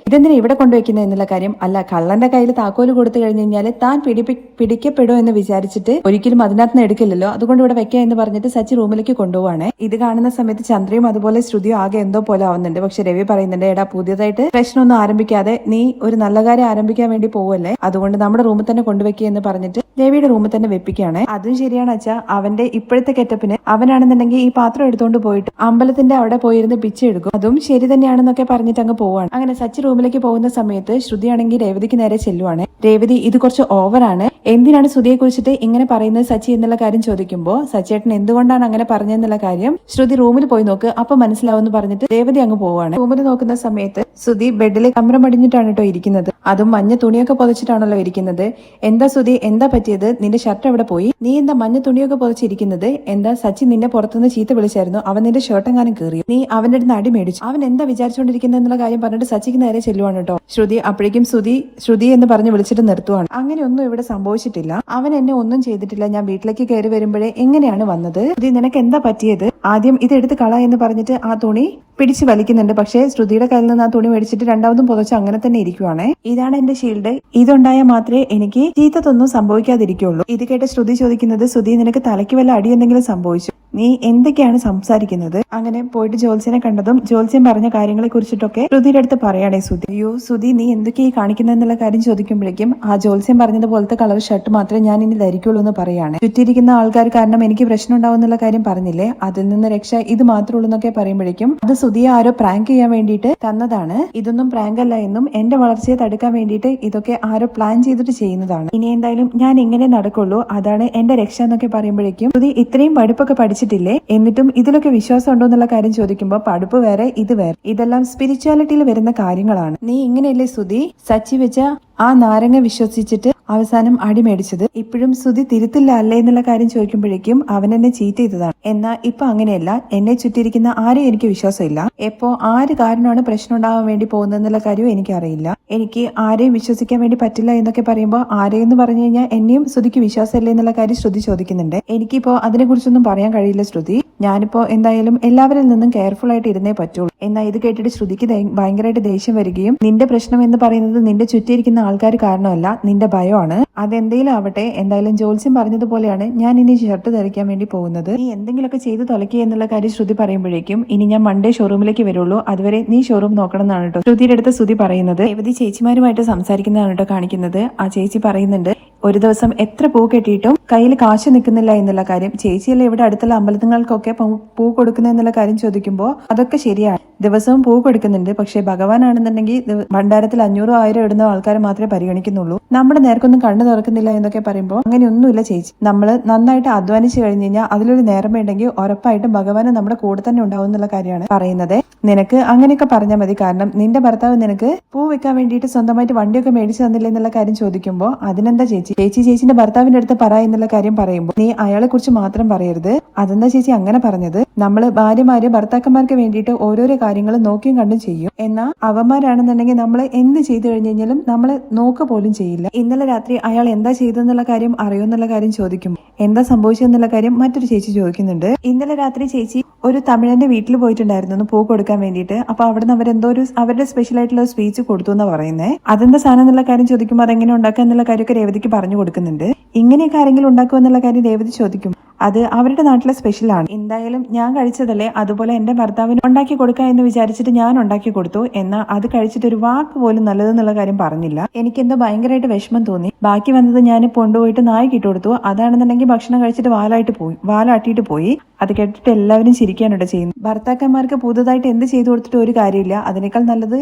ഇതെന്തിനാ ഇവിടെ കൊണ്ടുവയ്ക്കുന്ന എന്നുള്ള കാര്യം? അല്ല കള്ളന്റെ കയ്യിൽ താക്കോൽ കൊടുത്തു കഴിഞ്ഞു കഴിഞ്ഞാൽ താൻ പിടിപ്പി പിടിക്കപ്പെടുമോ എന്ന് വിചാരിച്ചിട്ട് ഒരിക്കലും അതിനകത്ത് നിന്ന് എടുക്കില്ലല്ലോ. അതുകൊണ്ട് ഇവിടെ വെക്കുക എന്ന് പറഞ്ഞിട്ട് സച്ചി റൂമിലേക്ക് കൊണ്ടുപോവാണ്. ഇത് കാണുന്ന സമയത്ത് ചന്ദ്രയും അതുപോലെ ശ്രുതിയും ആകെ എന്തോ പോലെ ആവുന്നുണ്ട്. പക്ഷെ രവി പറയുന്നുണ്ട് എടാ പുതിയതായിട്ട് പ്രശ്നമൊന്നും ആരംഭിക്കാതെ നീ ഒരു നല്ല കാര്യം ആരംഭിക്കാൻ വേണ്ടി പോവല്ലേ? അതുകൊണ്ട് നമ്മുടെ റൂമിൽ തന്നെ കൊണ്ടുവയ്ക്കുക എന്ന് പറഞ്ഞിട്ട് രവിയുടെ റൂമിൽ തന്നെ വെപ്പിക്കുകയാണ്. അതും ശരിയാണ് അച്ഛാ. അവന്റെ ഇപ്പോഴത്തെ കെറ്റപ്പിന് അവനാണെന്നുണ്ടെങ്കിൽ ഈ പാത്രം എടുത്തുകൊണ്ട് പോയിട്ട് അമ്പലത്തിന്റെ അവിടെ പോയിരുന്ന് പിച്ച എടുക്കും അതും ശരി തന്നെയാണെന്നൊക്കെ പറഞ്ഞിട്ട് അങ്ങ് പോവാണ്. അങ്ങനെ സച്ചി റൂമിലേക്ക് പോകുന്ന സമയത്ത് ശ്രുതിയാണെങ്കിൽ രേവതിക്ക് നേരെ ചെല്ലുവാണ്. രേവതി ഇത് കുറച്ച് ഓവറാണ് എന്തിനാണ് ശ്രുതിയെ കുറിച്ചിട്ട് ഇങ്ങനെ പറയുന്നത് സച്ചി എന്നുള്ള കാര്യം ചോദിക്കുമ്പോൾ സച്ചേട്ടൻ എന്തുകൊണ്ടാണ് അങ്ങനെ പറഞ്ഞെന്നുള്ള കാര്യം ശ്രുതി റൂമിൽ പോയി നോക്ക്. അപ്പൊ മനസ്സിലാവുമെന്ന് പറഞ്ഞിട്ട് രേവതി അങ്ങ് പോവാണ്. റൂമിൽ നോക്കുന്ന സമയത്ത് ശ്രുതി ബെഡിൽ കമ്രം അടിഞ്ഞിട്ടാണ് കേട്ടോ ഇരിക്കുന്നത്. അതും മഞ്ഞ തുണിയൊക്കെ പൊതച്ചിട്ടാണല്ലോ ഇരിക്കുന്നത്. എന്താ ശ്രുതി എന്താ പറ്റിയത്? നിന്റെ ഷർട്ട് എവിടെ പോയി? നീ എന്താ മഞ്ഞ തുണിയൊക്കെ പൊതച്ചിരിക്കുന്നത്? എന്താ സച്ചി നിന്നെ പുറത്തുനിന്ന് ചീത്ത വിളിച്ചായിരുന്നു? അവൻ നിന്റെ ഷർട്ട് എങ്ങാനും കയറി നീ അവന്റെ അടുത്ത് അടി മേടിച്ചു. അവൻ എന്താ വിചാരിച്ചുകൊണ്ടിരിക്കുന്നത് എന്നുള്ള കാര്യം പറഞ്ഞിട്ട് സച്ചിക്ക് നേരെ ചെല്ലുവാണ് കേട്ടോ. ശ്രുതി അപ്പോഴേക്കും ശ്രുതി ശ്രുതി എന്ന് പറഞ്ഞ് വിളിച്ചിട്ട് നിർത്തുവാണ്. അങ്ങനെയൊന്നും ഇവിടെ സംഭവിച്ചിട്ടില്ല. അവൻ എന്നെ ഒന്നും ചെയ്തിട്ടില്ല. ഞാൻ വീട്ടിലേക്ക് കയറി വരുമ്പോഴേ എങ്ങനെയാണ് വന്നത്? ശ്രുതി നിനക്ക് എന്താ പറ്റിയത്? ആദ്യം ഇത് എടുത്ത് കള എന്ന് പറഞ്ഞിട്ട് ആ തുണി പിടിച്ച് വലിക്കുന്നുണ്ട്. പക്ഷേ ശ്രുതിയുടെ കയ്യിൽ നിന്ന് ആ തുണി മേടിച്ചിട്ട് രണ്ടാമതും പുതച്ച് അങ്ങനെ തന്നെ ഇരിക്കുവാണ്. ഇതാണ് എന്റെ ഷീൽഡ് ഇതുണ്ടായാൽ മാത്രമേ എനിക്ക് ചീത്തത്തൊന്നും സംഭവിക്കാതിരിക്കുള്ളൂ. ഇത് കേട്ട് ശ്രുതി ചോദിക്കുന്നത് ശ്രുതി നിനക്ക് തലയ്ക്ക് വല്ല അടി എന്തെങ്കിലും സംഭവിച്ചു? നീ എന്തൊക്കെയാണ് സംസാരിക്കുന്നത്? അങ്ങനെ പോയിട്ട് ജോത്സ്യനെ കണ്ടതും ജോത്സ്യൻ പറഞ്ഞ കാര്യങ്ങളെ കുറിച്ചിട്ടൊക്കെ ശ്രുതിയുടെ അടുത്ത് പറയാണേ സുധി അയ്യോ സുധി നീ എന്തൊക്കെയായി കാണിക്കുന്നതെന്നുള്ള കാര്യം ചോദിക്കുമ്പോഴേക്കും ആ ജോത്സ്യം പറഞ്ഞതുപോലത്തെ കളർ ഷർട്ട് മാത്രമേ ഞാൻ ഇനി ധരിക്കുള്ളൂ എന്ന് പറയാണ്. ചുറ്റിയിരിക്കുന്ന ആൾക്കാർ കാരണം എനിക്ക് പ്രശ്നം ഉണ്ടാവും എന്നുള്ള കാര്യം പറഞ്ഞില്ലേ? അതിൽ നിന്ന് രക്ഷ ഇത് മാത്രമേ ഉള്ളൂ എന്നൊക്കെ പറയുമ്പോഴേക്കും അത് സുധിയെ ആരോ പ്രാങ്ക് ചെയ്യാൻ വേണ്ടിയിട്ട് തന്നതാണ്. ഇതൊന്നും പ്രാങ്ക് അല്ല എന്നും എന്റെ വളർച്ചയെ തടുക്കാൻ വേണ്ടിയിട്ട് ഇതൊക്കെ ആരോ പ്ലാൻ ചെയ്തിട്ട് ചെയ്യുന്നതാണ്. ഇനി എന്തായാലും ഞാൻ എങ്ങനെ നടക്കുള്ളൂ. അതാണ് എന്റെ രക്ഷ എന്നൊക്കെ പറയുമ്പോഴേക്കും സുധി ഇത്രയും പഠിപ്പൊക്കെ പഠിച്ചിട്ടില്ലേ എന്നിട്ടും ഇതിലൊക്കെ വിശ്വാസം ഉണ്ടോ എന്നുള്ള കാര്യം ചോദിക്കുമ്പോൾ പഠിപ്പ് വേറെ ഇത് വേറെ. ഇതെല്ലാം സ്പിരിച്വാലിറ്റിയിൽ വരുന്ന കാര്യങ്ങളാണ്. നീ ഇങ്ങനെയല്ലേ സുധി? സച്ചി വെച്ച ആ നാരങ്ങ വിശ്വസിച്ചിട്ട് അവസാനം അടി മേടിച്ചത്. ഇപ്പോഴും സുതി തിരുത്തില്ല അല്ലേ എന്നുള്ള കാര്യം ചോദിക്കുമ്പോഴേക്കും അവൻ എന്നെ ചീറ്റ് ചെയ്തതാണ്. എന്നാൽ ഇപ്പൊ അങ്ങനെയല്ല എന്നെ ചുറ്റിയിരിക്കുന്ന ആരെയും എനിക്ക് വിശ്വാസമില്ല. എപ്പോ ആര് കാരണമാണ് പ്രശ്നം ഉണ്ടാവാൻ വേണ്ടി പോകുന്നതെന്നുള്ള കാര്യവും എനിക്കറിയില്ല. എനിക്ക് ആരെയും വിശ്വസിക്കാൻ വേണ്ടി പറ്റില്ല എന്നൊക്കെ പറയുമ്പോൾ ആരെയെന്ന് പറഞ്ഞു കഴിഞ്ഞാൽ എന്നെയും ശ്രുതിക്ക് വിശ്വാസമില്ല എന്നുള്ള കാര്യം ശ്രുതി ചോദിക്കുന്നുണ്ട്. എനിക്കിപ്പോ അതിനെക്കുറിച്ചൊന്നും പറയാൻ കഴിയില്ല ശ്രുതി. ഞാനിപ്പോ എന്തായാലും എല്ലാവരിൽ നിന്നും കെയർഫുൾ ആയിട്ട് ഇരുന്നേ പറ്റുള്ളൂ. എന്നാൽ ഇത് കേട്ടിട്ട് ശ്രുതിക്ക് ഭയങ്കരമായിട്ട് ദേഷ്യം വരികയും നിന്റെ പ്രശ്നം എന്ന് പറയുന്നത് നിന്റെ ചുറ്റിയിരിക്കുന്ന ആൾക്കാർ കാരണമല്ല നിന്റെ ഭയമാണ്. അതെന്തെങ്കിലും ആവട്ടെ എന്തായാലും ജോത്സ്യം പറഞ്ഞതുപോലെയാണ് ഞാൻ ഇനി ഷർട്ട് ധരിക്കാൻ വേണ്ടി പോകുന്നത്. നീ എന്തെങ്കിലുമൊക്കെ ചെയ്ത് തുലക്കുക എന്നുള്ള കാര്യം ശ്രുതി പറയുമ്പോഴേക്കും ഇനി ഞാൻ മൺഡേ ഷോറൂമിലേക്ക് വരുള്ളൂ. അതുവരെ നീ ഷോറൂം നോക്കണം എന്നാണ് കേട്ടോ ശ്രുതിയുടെ അടുത്ത് ശ്രുതി പറയുന്നത്. യുവതി ചേച്ചിമാരുമായിട്ട് സംസാരിക്കുന്നതാണ് കേട്ടോ കാണിക്കുന്നത്. ആ ചേച്ചി പറയുന്നുണ്ട് ഒരു ദിവസം എത്ര പൂ കെട്ടിയിട്ടും കയ്യിൽ കാശ് നിൽക്കുന്നില്ല എന്നുള്ള കാര്യം ചേച്ചിയല്ലേ ഇവിടെ അടുത്തുള്ള അമ്പലങ്ങൾക്കൊക്കെ പൂ- കൊടുക്കുന്ന എന്നുള്ള കാര്യം ചോദിക്കുമ്പോൾ അതൊക്കെ ശരിയാണ്. ദിവസവും പൂ കൊടുക്കുന്നുണ്ട്. പക്ഷേ ഭഗവാനാണെന്നുണ്ടെങ്കിൽ ഭണ്ഡാരത്തിൽ അഞ്ഞൂറോ ആയിരം ഇടുന്ന ആൾക്കാരെ മാത്രമേ പരിഗണിക്കുന്നുള്ളൂ. നമ്മുടെ നേർക്കൊന്നും കണ്ണു തുറക്കുന്നില്ല എന്നൊക്കെ പറയുമ്പോൾ അങ്ങനെയൊന്നുമില്ല ചേച്ചി. നമ്മൾ നന്നായിട്ട് അധ്വാനിച്ചു കഴിഞ്ഞു കഴിഞ്ഞാൽ അതിലൊരു നേർമയുണ്ടെങ്കിൽ ഉറപ്പായിട്ടും ഭഗവാന് നമ്മുടെ കൂടെ തന്നെ ഉണ്ടാവും എന്നുള്ള കാര്യമാണ് പറയുന്നത്. നിനക്ക് അങ്ങനെയൊക്കെ പറഞ്ഞാൽ മതി. കാരണം നിന്റെ ഭർത്താവ് നിനക്ക് പൂ വെക്കാൻ വേണ്ടിയിട്ട് സ്വന്തമായിട്ട് വണ്ടിയൊക്കെ മേടിച്ചു തന്നില്ല എന്നുള്ള കാര്യം ചോദിക്കുമ്പോൾ അതിനെന്താ ചേച്ചി? ചേച്ചി ചേച്ചിന്റെ ഭർത്താവിന്റെ അടുത്ത് പറ എന്നുള്ള കാര്യം പറയുമ്പോൾ നീ അയാളെ കുറിച്ച് മാത്രം പറയരുത്. അതെന്താ ചേച്ചി അങ്ങനെ പറഞ്ഞത്? നമ്മൾ ഭാര്യമാര് ഭർത്താക്കന്മാർക്ക് വേണ്ടിയിട്ട് ഓരോരോ കാര്യങ്ങൾ നോക്കിയും കണ്ടും ചെയ്യും. എന്നാൽ അവന്മാരാണെന്നുണ്ടെങ്കിൽ നമ്മൾ എന്ത് ചെയ്തു കഴിഞ്ഞു കഴിഞ്ഞാലും നമ്മളെ നോക്ക പോലും ചെയ്യില്ല. ഇന്നലെ രാത്രി അയാൾ എന്താ ചെയ്തെന്നുള്ള കാര്യം അറിയുമെന്നുള്ള കാര്യം ചോദിക്കും. എന്താ സംഭവിച്ചെന്നുള്ള കാര്യം മറ്റൊരു ചേച്ചി ചോദിക്കുന്നുണ്ട്. ഇന്നലെ രാത്രി ചേച്ചി ഒരു തമിഴന്റെ വീട്ടിൽ പോയിട്ടുണ്ടായിരുന്നു പൂ കൊടുക്കാൻ വേണ്ടിയിട്ട്. അപ്പൊ അവിടെ നിന്ന് അവരെന്തോ ഒരു അവരുടെ സ്പെഷ്യൽ ആയിട്ടുള്ള സ്പീച്ച് കൊടുത്തു എന്നാ പറയുന്നത് അതെന്താ സാധനം എന്നുള്ള കാര്യം ചോദിക്കുമ്പോൾ അതെങ്ങനെ ഉണ്ടാക്കുക എന്നുള്ള കാര്യമൊക്കെ രേവതിക്ക് കൊടുക്കുന്നുണ്ട്. ഇങ്ങനെയൊക്കെ ആരെങ്കിലും ഉണ്ടാക്കുമോ എന്നുള്ള കാര്യം രേവതി ചോദിക്കും. അത് അവരുടെ നാട്ടിലെ സ്പെഷ്യലാണ് എന്തായാലും ഞാൻ കഴിച്ചതല്ലേ അതുപോലെ എന്റെ ഭർത്താവിന് ഉണ്ടാക്കി കൊടുക്കാം എന്ന് വിചാരിച്ചിട്ട് ഞാൻ ഉണ്ടാക്കി കൊടുത്തു. എന്നാൽ അത് കഴിച്ചിട്ട് ഒരു വാക്ക് പോലും നല്ലതെന്നുള്ള കാര്യം പറഞ്ഞില്ല. എനിക്കെന്തോ ഭയങ്കരമായിട്ട് വിഷമം തോന്നി. ബാക്കി വന്നത് ഞാൻ കൊണ്ടുപോയിട്ട് നായ്ക്കിട്ട് കൊടുത്തു അതാണെന്നുണ്ടെങ്കിൽ ഭക്ഷണം കഴിച്ചിട്ട് വാലായിട്ട് പോയി വാലാട്ടിയിട്ട് പോയി. അത് കേട്ടിട്ട് എല്ലാവരും ചിരിക്കാനുണ്ട് ചെയ്യുന്നത്. ഭർത്താക്കന്മാർക്ക് പുതുതായിട്ട് എന്ത് ചെയ്തു കൊടുത്തിട്ട് ഒരു കാര്യമില്ല. അതിനേക്കാൾ നല്ലത്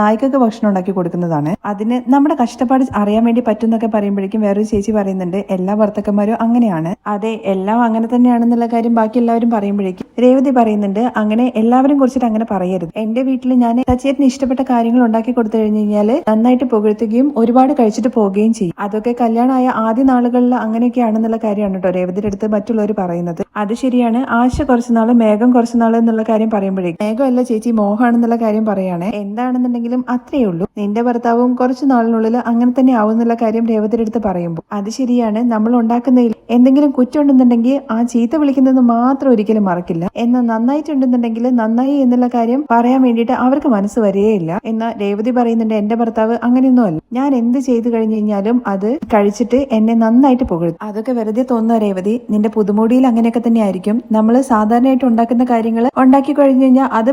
നായ്ക്കൊക്കെ ഭക്ഷണം ഉണ്ടാക്കി കൊടുക്കുന്നതാണ്. അതിന് നമ്മുടെ കഷ്ടപ്പാട് അറിയാൻ വേണ്ടി പറ്റുന്നൊക്കെ പറയുമ്പോഴേക്കും വേറൊരു ചേച്ചി പറയുന്നുണ്ട് എല്ലാ ഭർത്താക്കന്മാരും അങ്ങനെയാണ്. അതെ എല്ലാം അങ്ങനെ തന്നെയാണെന്നുള്ള കാര്യം ബാക്കി എല്ലാവരും പറയുമ്പോഴേക്കും രേവതി പറയുന്നുണ്ട് അങ്ങനെ എല്ലാവരും കുറിച്ചിട്ട് അങ്ങനെ പറയരുത്. എന്റെ വീട്ടിൽ ഞാൻ സച്ചേറ്റിന് ഇഷ്ടപ്പെട്ട കാര്യങ്ങൾ ഉണ്ടാക്കി കൊടുത്തു കഴിഞ്ഞു കഴിഞ്ഞാൽ നന്നായിട്ട് പുകഴ്ത്തുകയും ഒരുപാട് കഴിച്ചിട്ട് പോവുകയും ചെയ്യും. അതൊക്കെ കല്യാണമായ ആദ്യ നാളുകളിൽ അങ്ങനെയൊക്കെയാണെന്നുള്ള കാര്യമാണ് കേട്ടോ രേവതിയുടെ അടുത്ത് മറ്റുള്ളവർ പറയുന്നത്. അത് ശരിയാണ്. ആശ കുറച്ച് നാൾ മേഘം കുറച്ച് നാൾ എന്നുള്ള കാര്യം പറയുമ്പോഴേക്കും മേഘമല്ല ചേച്ചി മോഹമാണെന്നുള്ള കാര്യം പറയാണ് എന്താണെന്നുണ്ടെങ്കിലും അത്രയേ ഉള്ളൂ. നിന്റെ ഭർത്താവും കുറച്ച് നാളിനുള്ളിൽ അങ്ങനെ തന്നെ ആവുന്നുള്ള കാര്യം രേവതിയുടെ അടുത്ത് പറയുമ്പോൾ. അത് ശരിയാണ്. നമ്മൾ ഉണ്ടാക്കുന്നതിൽ എന്തെങ്കിലും കുറ്റമുണ്ടെന്നുണ്ടെങ്കിൽ ആ ചീത്ത വിളിക്കുന്നത് മാത്രം ഒരിക്കലും മറക്കില്ല. എന്നാൽ നന്നായിട്ടുണ്ടെന്നുണ്ടെങ്കിൽ നന്നായി എന്നുള്ള കാര്യം പറയാൻ വേണ്ടിയിട്ട് അവർക്ക് മനസ്സ് വരികയില്ല. എന്നാൽ രേവതി പറയുന്നുണ്ട് എന്റെ ഭർത്താവ് അങ്ങനെയൊന്നുമല്ല. ഞാൻ എന്ത് ചെയ്തു കഴിഞ്ഞു കഴിഞ്ഞാലും അത് കഴിച്ചിട്ട് എന്നെ നന്നായിട്ട് പുകഴ്ത്തും. അതൊക്കെ വെറുതെ തോന്നുന്ന രേവതി. നിന്റെ പുതുമോടിയിൽ അങ്ങനെയൊക്കെ തന്നെ ആയിരിക്കും നമ്മൾ സാധാരണയായിട്ട് ഉണ്ടാക്കുന്ന കാര്യങ്ങൾ ഉണ്ടാക്കി കഴിഞ്ഞു കഴിഞ്ഞാൽ അത്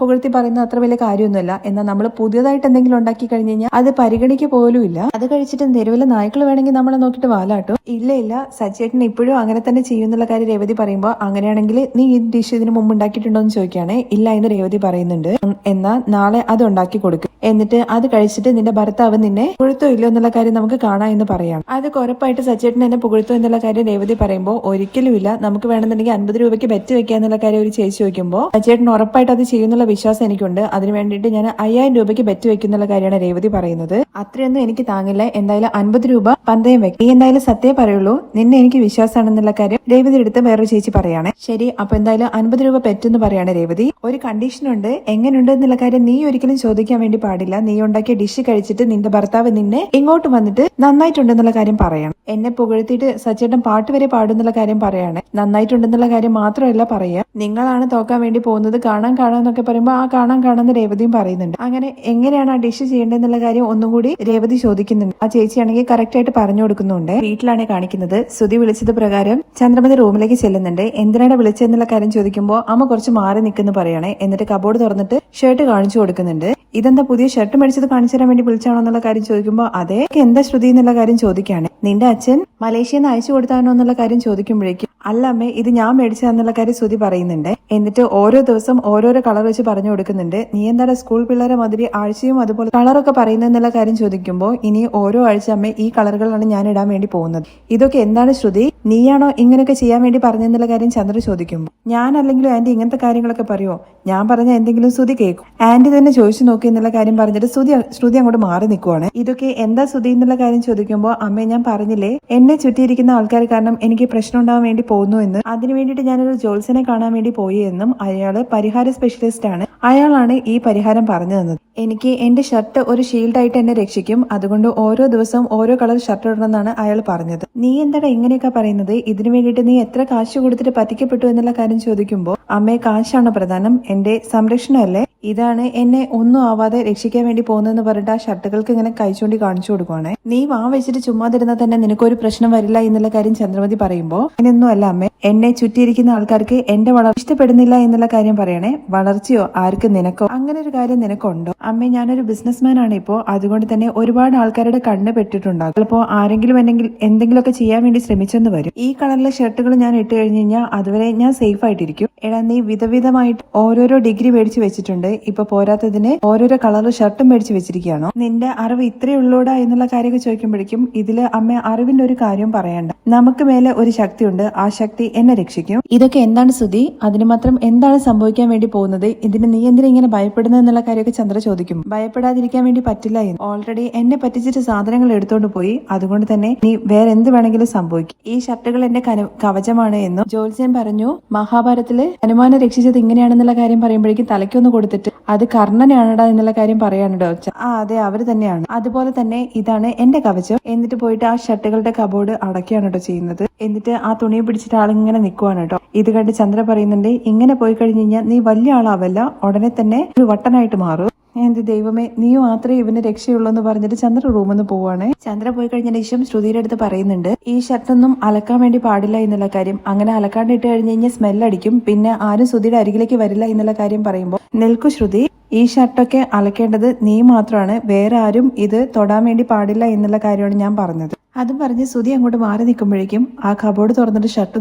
പുകഴ്ത്തി പറയുന്ന അത്ര വലിയ കാര്യമൊന്നുമല്ല. എന്നാൽ നമ്മൾ പുതിയതായിട്ട് എന്തെങ്കിലും ഉണ്ടാക്കി കഴിഞ്ഞു കഴിഞ്ഞാൽ അത് പരിഗണിക്കുക പോലും ഇല്ല അത് കഴിച്ചിട്ട് തെരുവിലെ നായ്ക്കൾ വേണമെങ്കിൽ നമ്മളെ നോക്കിയിട്ട് വാലാട്ടും ഇല്ല ഇല്ല. സച്ചേട്ടൻ ഇപ്പോഴും അങ്ങനെ തന്നെ ചെയ്യുന്നുള്ള കാര്യം രേവതി പറയുമ്പോൾ അങ്ങനെയാണെങ്കിൽ നീ ഈ ഡിഷ് ഇതിന് മുമ്പ് ഉണ്ടാക്കിയിട്ടുണ്ടോ എന്ന് ചോദിക്കുകയാണ്. ഇല്ല എന്ന് രേവതി പറയുന്നുണ്ട്. എന്നാൽ നാളെ അത് ഉണ്ടാക്കി കൊടുക്കും. എന്നിട്ട് അത് കഴിച്ചിട്ട് നിന്റെ ഭർത്താവ് നിന്നെ പുഴുത്തോ ഇല്ലോ എന്നുള്ള കാര്യം നമുക്ക് കാണാം എന്ന് പറയാം. അത് ഉറപ്പായിട്ട് സച്ചേട്ടൻ എന്നെ പുകഴ്ത്തോ എന്നുള്ള കാര്യം രേവതി പറയുമ്പോൾ ഒരിക്കലുമില്ല നമുക്ക് വേണമെന്നുണ്ടെങ്കിൽ അൻപത് രൂപയ്ക്ക് ബെറ്റ് വെക്കുക എന്നുള്ള കാര്യം ഒരു ചേച്ചി ചോദിക്കുമ്പോൾ സച്ചേട്ടൻ ഉറപ്പായിട്ട് അത് ചെയ്യുന്നുള്ള വിശ്വാസം എനിക്കുണ്ട്. അതിന് വേണ്ടിയിട്ട് ഞാൻ അയ്യായിരം രൂപയ്ക്ക് ബെറ്റ് വെക്കുന്നുള്ള കാര്യമാണ് രേവതി പറയുന്നത്. അത്രയൊന്നും എനിക്ക് താങ്ങില്ല. എന്തായാലും അൻപത് രൂപ പന്തയം വെക്കും. നീ എന്തായാലും സത്യേ പറയുള്ളൂ. നിന്നെ എനിക്ക് വിശ്വാസമാണെന്നുള്ള കാര്യം രേവതി എടുത്ത് വേറൊരു ചേച്ചി പറയാണ്. ശരി അപ്പൊ എന്തായാലും അൻപത് രൂപ പെറ്റെന്ന് പറയാണ് രേവതി. ഒരു കണ്ടീഷൻ ഉണ്ട് എങ്ങനെയുണ്ട് എന്നുള്ള കാര്യം നീ ഒരിക്കലും ചോദിക്കാൻ വേണ്ടി പാടില്ല. നീ ഉണ്ടാക്കിയ ഡിഷ് കഴിച്ചിട്ട് നിന്റെ ഭർത്താവ് നിന്നെ ഇങ്ങോട്ട് വന്നിട്ട് നന്നായിട്ടുണ്ടെന്നുള്ള കാര്യം പറയണം. എന്നെ പുകഴ്ത്തിയിട്ട് സച്ചേട്ടൻ പാട്ട് വരെ പാടുന്നുള്ള കാര്യം പറയാണ്. നന്നായിട്ടുണ്ടെന്നുള്ള കാര്യം മാത്രമല്ല പറയാ. നിങ്ങളാണ് തോക്കാൻ വേണ്ടി പോകുന്നത് കാണാൻ കാണാൻ എന്നൊക്കെ പറയുമ്പോൾ ആ കാണാൻ കാണാന്ന് രേവതിയും പറയുന്നുണ്ട്. അങ്ങനെ എങ്ങനെയാണ് ആ ഡിഷ് ചെയ്യേണ്ടതെന്നുള്ള കാര്യം ഒന്നും കൂടി രേവതി ചോദിക്കുന്നുണ്ട്. ആ ചേച്ചിയാണെങ്കിൽ കറക്റ്റ് ആയിട്ട് പറഞ്ഞു കൊടുക്കുന്നുണ്ട്. വീട്ടിലാണ് കാണിക്കുന്നത്. ശ്രുതി വിളിച്ചത് പ്രകാരം ചന്ദ്രമതി റൂമിലേക്ക് ചെല്ലുന്നുണ്ട്. എന്തിനാണ് വിളിച്ചതെന്നുള്ള കാര്യം ചോദിക്കുമ്പോൾ അമ്മ കുറച്ച് മാറി നിൽക്കുന്നു പറയണേ. എന്നിട്ട് കബോർഡ് തുറന്നിട്ട് ഷർട്ട് കാണിച്ചു കൊടുക്കുന്നുണ്ട്. ഇതെന്താ പുതിയ ഷർട്ട് മേടിച്ചത് കാണിച്ചു തരാൻ വേണ്ടി വിളിച്ചാണോ എന്നുള്ള കാര്യം ചോദിക്കുമ്പോൾ അതേ എന്താ ശ്രുതി എന്നുള്ള കാര്യം ചോദിക്കുകയാണ് നിന്റെ അച്ഛൻ മലേഷ്യയിൽ നിന്ന് അയച്ചു കൊടുത്താണോ എന്നുള്ള കാര്യം ചോദിക്കുമ്പോഴേക്കും അല്ല അമ്മേ ഇത് ഞാൻ മേടിച്ചതെന്നുള്ള കാര്യം ശ്രുതി പറയുന്നുണ്ട്. എന്നിട്ട് ഓരോ ദിവസം ഓരോരോ കളർ വെച്ച് പറഞ്ഞു കൊടുക്കുന്നുണ്ട്. നീ എന്താണ് സ്കൂൾ പിള്ളേരെ മാതിരി ആഴ്ചയും അതുപോലെ കളറൊക്കെ പറയുന്നതെന്നുള്ള കാര്യം ചോദിക്കുമ്പോൾ ഇനി ഓരോ ആഴ്ച അമ്മേ ഈ കളറുകളാണ് ഞാൻ ഇടാൻ വേണ്ടി പോകുന്നത്. ഇതൊക്കെ എന്താണ് ശ്രുതി? നീയാണോ ഇങ്ങനെയൊക്കെ ചെയ്യാൻ വേണ്ടി പറഞ്ഞെന്നുള്ള കാര്യം ചന്ദ്ര ചോദിക്കുമ്പോൾ ഞാൻ അല്ലെങ്കിലും ആന്റി ഇങ്ങനത്തെ കാര്യങ്ങളൊക്കെ പറയുമോ ഞാൻ പറഞ്ഞ എന്തെങ്കിലും ശ്രുതി കേൾക്കും. ആന്റി തന്നെ ചോദിച്ചു നോക്കി എന്നുള്ള കാര്യം പറഞ്ഞിട്ട് ശ്രുതി ശ്രുതി അങ്ങോട്ട് മാറി നിൽക്കുവാണ് ഇതൊക്കെ എന്താ ശ്രുതി എന്നുള്ള കാര്യം ചോദിക്കുമ്പോൾ അമ്മേ ഞാൻ പറഞ്ഞില്ലേ? എന്നെ ചുറ്റിയിരിക്കുന്ന ആൾക്കാർ കാരണം എനിക്ക് പ്രശ്നം ഉണ്ടാവാൻ വേണ്ടി പോകുന്നു എന്ന്. അതിനു വേണ്ടിയിട്ട് ഞാനൊരു ജോത്സനെ കാണാൻ വേണ്ടി പോയി എന്നും അയാൾ പരിഹാര സ്പെഷ്യലിസ്റ്റ് ആണ്. അയാളാണ് ഈ പരിഹാരം പറഞ്ഞു തന്നത്. എനിക്ക് എന്റെ ഷർട്ട് ഒരു ഷീൽഡായിട്ട് എന്നെ രക്ഷിക്കും. അതുകൊണ്ട് ഓരോ ദിവസവും ഓരോ കളർ ഷർട്ട് ഇടണമെന്നാണ് അയാൾ പറഞ്ഞത്. നീ എന്താടാ ഇങ്ങനെയൊക്കെ പറയുന്നത്? ഇതിനു വേണ്ടിയിട്ട് നീ എത്ര കാശ് കൊടുത്തിട്ട് പറ്റിക്കപ്പെട്ടു എന്നുള്ള കാര്യം ചോദിക്കുമ്പോൾ അമ്മയെ കാശാണ് പ്രധാനം. എന്റെ സംരക്ഷണമല്ലേ? ഇതാണ് എന്നെ ഒന്നും ആവാതെ രക്ഷിക്കാൻ വേണ്ടി പോകുന്നതെന്ന് പറഞ്ഞിട്ട് ആ ഷർട്ടുകൾക്ക് ഇങ്ങനെ കഴിച്ചുകൊണ്ട് കാണിച്ചു കൊടുക്കുവാണ്. നീ വാ വെച്ചിട്ട് ചുമ്മാതിരുന്നാൽ തന്നെ നിനക്കൊരു പ്രശ്നം വരില്ല എന്നുള്ള കാര്യം ചന്ദ്രമതി പറയുമ്പോൾ അങ്ങനെയൊന്നും അല്ല അമ്മേ. എന്നെ ചുറ്റിയിരിക്കുന്ന ആൾക്കാർക്ക് എന്റെ വളർച്ച ഇഷ്ടപ്പെടുന്നില്ല എന്നുള്ള കാര്യം പറയണേ. വളർച്ചയോ ആർക്ക് നിനക്കോ? അങ്ങനെ ഒരു കാര്യം നിനക്കുണ്ടോ? അമ്മേ ഞാനൊരു ബിസിനസ്മാൻ ആണ് ഇപ്പോ. അതുകൊണ്ട് തന്നെ ഒരുപാട് ആൾക്കാരുടെ കണ്ണ് പെട്ടിട്ടുണ്ടാകും. ചിലപ്പോ ആരെങ്കിലും എന്തെങ്കിലും എന്തെങ്കിലുമൊക്കെ ചെയ്യാൻ വേണ്ടി ശ്രമിച്ചെന്ന് വരും. ഈ കളറിലെ ഷർട്ടുകൾ ഞാൻ ഇട്ട് കഴിഞ്ഞു കഴിഞ്ഞാൽ അതുവരെ ഞാൻ സേഫ് ആയിട്ടിരിക്കും. എടാ നീ വിധവിധമായിട്ട് ഓരോരോ ഡിഗ്രി മേടിച്ച് വെച്ചിട്ടുണ്ട്. ഇപ്പൊ പോരാത്തതിന് ഓരോരോ കളർ ഷർട്ടും മേടിച്ച് വെച്ചിരിക്കുകയാണോ. നിന്റെ അറിവ് ഇത്രയേ ഉള്ളൂടാ എന്നുള്ള കാര്യമൊക്കെ ചോദിക്കുമ്പോഴേക്കും ഇതിൽ അമ്മ അറിവിന്റെ ഒരു കാര്യം പറയണ്ട. നമുക്ക് മേലെ ഒരു ശക്തിയുണ്ട്. ആ ശക്തി എന്നെ രക്ഷിക്കും. ഇതൊക്കെ എന്താണ് സ്തുതി അതിന് മാത്രം എന്താണ് സംഭവിക്കാൻ വേണ്ടി പോകുന്നത്? ഇതിന് നീ എന്തിനാ ഇങ്ങനെ ഭയപ്പെടുന്നത് എന്നുള്ള കാര്യമൊക്കെ ചന്ദ്ര ചോദിക്കും. ഭയപ്പെടാതിരിക്കാൻ വേണ്ടി പറ്റില്ല എന്ന്. ഓൾറെഡി എന്നെ പറ്റിച്ചിട്ട് സാധനങ്ങൾ എടുത്തോണ്ട് പോയി. അതുകൊണ്ട് തന്നെ നീ വേറെ എന്ത് വേണമെങ്കിലും സംഭവിക്കും. ഈ ഷർട്ടുകൾ എന്റെ കവചമാണ് എന്നും ജോത്സ്യൻ പറഞ്ഞു മഹാഭാരത്തിൽ ഹനുമാനെ രക്ഷിച്ചത് ഇങ്ങനെയാണെന്നുള്ള കാര്യം പറയുമ്പോഴേക്കും തലയ്ക്കൊന്ന് കൊടുത്തിട്ട് അത് കർണനാണടാ എന്നുള്ള കാര്യം ഡോച്ച ആ അതെ അവർ തന്നെയാണ്. അതുപോലെ തന്നെ ഇതാണ് എന്റെ കവചം. എന്നിട്ട് പോയിട്ട് ആ ഷർട്ടുകളുടെ കബോർഡ് അടയ്ക്കുകയാണ് കേട്ടോ ചെയ്യുന്നത്. എന്നിട്ട് ആ തുണിയെ പിടിച്ചിട്ട് ആളിങ്ങനെ നിൽക്കുവാണ് കേട്ടോ. ഇത് കണ്ട് ചന്ദ്ര പറയുന്നുണ്ട് ഇങ്ങനെ പോയി കഴിഞ്ഞ് കഴിഞ്ഞാൽ നീ വലിയ ആളാവല്ല ഉടനെ തന്നെ ഒരു വട്ടനായിട്ട് മാറും. എന്ത് ദൈവമേ നീ മാത്രമേ ഇവന് രക്ഷയുള്ളൂ എന്ന് പറഞ്ഞിട്ട് ചന്ദ്ര റൂമിൽ നിന്ന് പോവാണ്. ചന്ദ്ര പോയി കഴിഞ്ഞ ശേഷം ശ്രുതിയുടെ അടുത്ത് പറയുന്നുണ്ട് ഈ ഷർട്ടൊന്നും അലക്കാൻ വേണ്ടി പാടില്ല എന്നുള്ള കാര്യം. അങ്ങനെ അലക്കാണ്ട് ഇട്ട് കഴിഞ്ഞ് കഴിഞ്ഞാൽ സ്മെല്ലടിക്കും പിന്നെ ആരും ശ്രുതിയുടെ അരികിലേക്ക് വരില്ല എന്നുള്ള കാര്യം പറയുമ്പോൾ നിൽക്കു ശ്രുതി ഈ ഷർട്ടൊക്കെ അലക്കേണ്ടത് നീ മാത്രമാണ് വേറെ ആരും ഇത് തൊടാൻ വേണ്ടി പാടില്ല എന്നുള്ള കാര്യമാണ് ഞാൻ പറഞ്ഞത്. അതും പറഞ്ഞ് ശ്രുതി അങ്ങോട്ട് മാറി നിൽക്കുമ്പോഴേക്കും ആ കബോർഡ് തുറന്നിട്ട് ഷർട്ട്